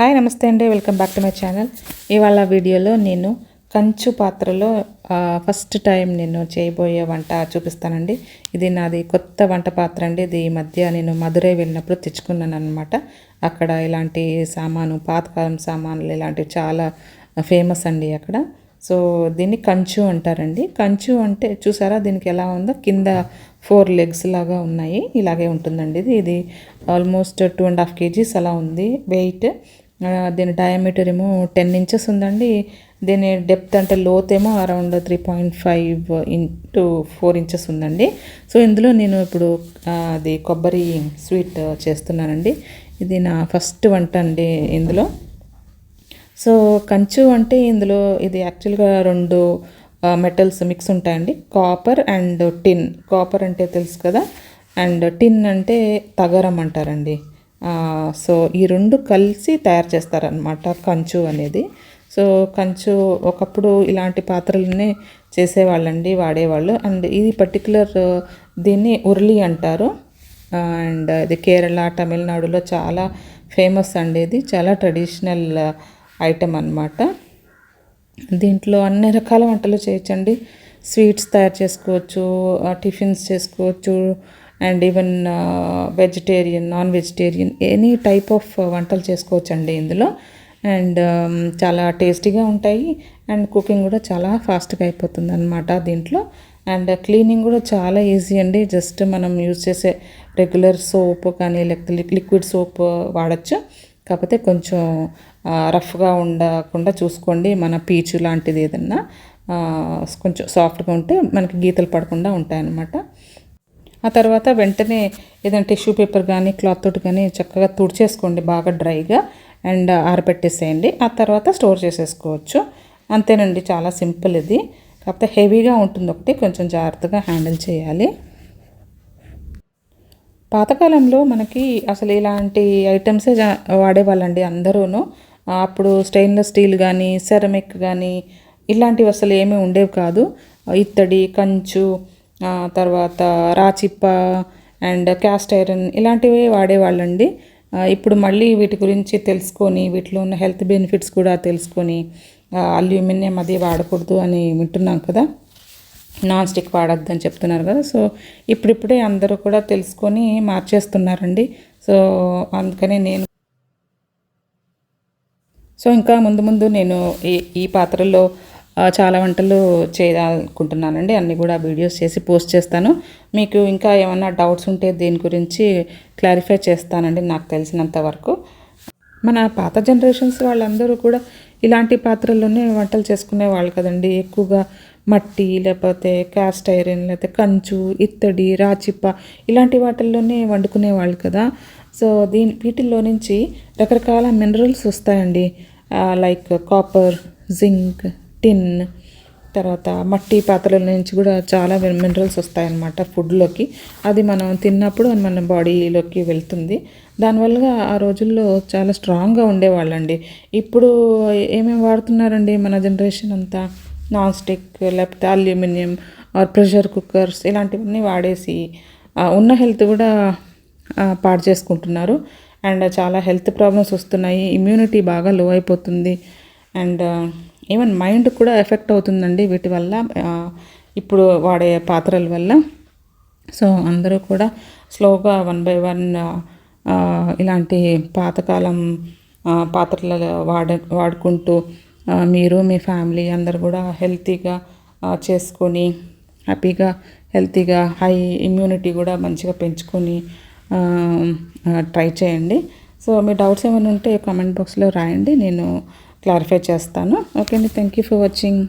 Hi నమస్తే అండి. Welcome back to my channel. ఇవాళ వీడియోలో నేను కంచు పాత్రలో ఫస్ట్ టైం నేను చేయబోయే వంట చూపిస్తానండి. ఇది నాది కొత్త వంట పాత్ర అండి. ఇది ఈ మధ్య నేను మధురై వెళ్ళినప్పుడు తెచ్చుకున్నాను అనమాట అక్కడ ఇలాంటి సామాను పాతకాలం సామాన్లు ఇలాంటివి చాలా ఫేమస్ అండి అక్కడ. సో దీన్ని కంచు అంటారండి. కంచు అంటే చూసారా దీనికి ఎలా ఉందో? కింద ఫోర్ లెగ్స్ లాగా ఉన్నాయి. ఇలాగే ఉంటుందండి ఇది. ఇది almost two and half KGs అలా ఉంది వెయిట్. దీని డయామీటర్ ఏమో టెన్ ఇంచెస్ ఉందండి. దీని డెప్త్ అంటే లోత్ ఏమో around three point five into four inches ఉందండి. సో ఇందులో నేను ఇప్పుడు అది కొబ్బరి స్వీట్ చేస్తున్నానండి. ఇది నా ఫస్ట్ వంట అండి ఇందులో. సో కంచు అంటే ఇందులో ఇది యాక్చువల్గా రెండు మెటల్స్ మిక్స్ ఉంటాయండి. కాపర్ అండ్ టిన్ కాపర్ అంటే తెలుసు కదా? అండ్ టిన్ అంటే తగరం అంటారండి. ఆ, సో ఈ రెండు కలిసి తయారు చేస్తారనమాట కంచు అనేది. సో కంచు ఒకప్పుడు ఇలాంటి పాత్రలనే చేసేవాళ్ళండి వాడేవాళ్ళు. అండ్ ఇది పర్టికులర్ దీన్ని ఉర్లి అంటారు. అండ్ ఇది కేరళ తమిళనాడులో చాలా ఫేమస్ అండి ఇది. చాలా ట్రెడిషనల్ ఐటెం అన్నమాట. దీంట్లో అన్ని రకాల వంటలు చేయొచ్చండి. స్వీట్స్ తయారు చేసుకోవచ్చు టిఫిన్స్ చేసుకోవచ్చు and even vegetarian non vegetarian any type of వంటలు చేసుకోవచ్చు అండి ఇందులో. అండ్ చాలా టేస్టీగా ఉంటాయి. అండ్ కుకింగ్ కూడా చాలా ఫాస్ట్గా అయిపోతుంది అనమాట దీంట్లో. అండ్ క్లీనింగ్ కూడా చాలా ఈజీ అండి. జస్ట్ మనం యూజ్ చేసే రెగ్యులర్ సోప్ కానీ లేకపోతే లిక్విడ్ సోప్ వాడచ్చు. కాకపోతే కొంచెం రఫ్గా ఉండకుండా చూసుకోండి. మన పీచు లాంటిది ఏదన్నా కొంచెం సాఫ్ట్గా ఉంటే మనకి గీతలు పడకుండా ఉంటాయన్నమాట. ఆ తర్వాత వెంటనే ఏదైనా టిష్యూ పేపర్ కానీ క్లాత్ తోటి కానీ చక్కగా తుడిచేసుకోండి బాగా డ్రైగా అండ్ ఆరబెట్టేసేయండి. ఆ తర్వాత స్టోర్ చేసేసుకోవచ్చు. అంతేనండి చాలా సింపుల్ ఇది. కాకపోతే హెవీగా ఉంటుంది ఒకటి కొంచెం జాగ్రత్తగా హ్యాండిల్ చేయాలి. పాతకాలంలో మనకి అసలు ఇలాంటి ఐటమ్సే వాడేవాళ్ళండి అందరూను. అప్పుడు స్టెయిన్లెస్ స్టీల్ కానీ సెరమిక్ కానీ ఇలాంటివి అసలు ఏమీ ఉండేవి కాదు. ఇత్తడి కంచు తర్వాత రాచిప్ప అండ్ క్యాస్ట్ ఐరన్ ఇలాంటివి వాడేవాళ్ళండి. ఇప్పుడు మళ్ళీ వీటి గురించి తెలుసుకొని వీటిలో ఉన్న హెల్త్ బెనిఫిట్స్ కూడా తెలుసుకొని అల్యూమినియం అది వాడకూడదు అని వింటున్నాం కదా. నాన్ స్టిక్ వాడద్దు అని చెప్తున్నారు కదా. సో ఇప్పుడిప్పుడే అందరూ కూడా తెలుసుకొని మార్చేస్తున్నారండి. సో అందుకనే నేను సో ఇంకా ముందు ముందు నేను ఈ ఈ పాత్రలో చాలా వంటలు చేయాలనుకుంటున్నానండి. అన్నీ కూడా వీడియోస్ చేసి పోస్ట్ చేస్తాను. మీకు ఇంకా ఏమైనా డౌట్స్ ఉంటే దీని గురించి క్లారిఫై చేస్తానండి నాకు తెలిసినంత వరకు. మన పాత జనరేషన్స్ వాళ్ళందరూ కూడా ఇలాంటి పాత్రల్లోనే వంటలు చేసుకునే వాళ్ళు కదండి. ఎక్కువగా మట్టి లేకపోతే క్యాస్ట్ ఐరన్ లేకపోతే కంచు ఇత్తడి రాచిప్ప ఇలాంటి వాటిల్లోనే వండుకునే వాళ్ళు కదా. సో దీని వీటిల్లో నుంచి రకరకాల మినరల్స్ వస్తాయండి. లైక్ కాపర్ జింక్ టిన్ తర్వాత మట్టి పాత్రల నుంచి కూడా చాలా మినరల్స్ వస్తాయన్నమాట ఫుడ్లోకి. అది మనం తిన్నప్పుడు అది మన బాడీలోకి వెళ్తుంది. దానివల్ల ఆ రోజుల్లో చాలా స్ట్రాంగ్గా ఉండేవాళ్ళండి. ఇప్పుడు ఏమేమి వాడుతున్నారండి మన జనరేషన్ అంతా? నాన్ స్టిక్ లేకపోతే అల్యూమినియం ఆర్ ప్రెషర్ కుక్కర్స్ ఇలాంటివన్నీ వాడేసి ఉన్న హెల్త్ కూడా పాడు చేసుకుంటున్నారు. అండ్ చాలా హెల్త్ ప్రాబ్లమ్స్ వస్తున్నాయి. ఇమ్యూనిటీ బాగా లో అయిపోతుంది. అండ్ uh, ఈవెన్ మైండ్ కూడా ఎఫెక్ట్ అవుతుందండి వీటి వల్ల uh, ఇప్పుడు వాడే పాత్రల వల్ల. సో అందరూ కూడా స్లోగా వన్ బై వన్ ఇలాంటి పాతకాలం uh, పాత్రలలో పాత్రలు వాడ వాడుకుంటూ మీరు మీ ఫ్యామిలీ అందరు కూడా హెల్తీగా చేసుకొని హ్యాపీగా హెల్తీగా హై ఇమ్యూనిటీ కూడా మంచిగా పెంచుకొని ట్రై చేయండి. సో మీ డౌట్స్ ఏమైనా ఉంటే కామెంట్ బాక్స్లో రాయండి. నేను క్లారిఫై చేస్తాను. ఓకే అండి. Thank you for watching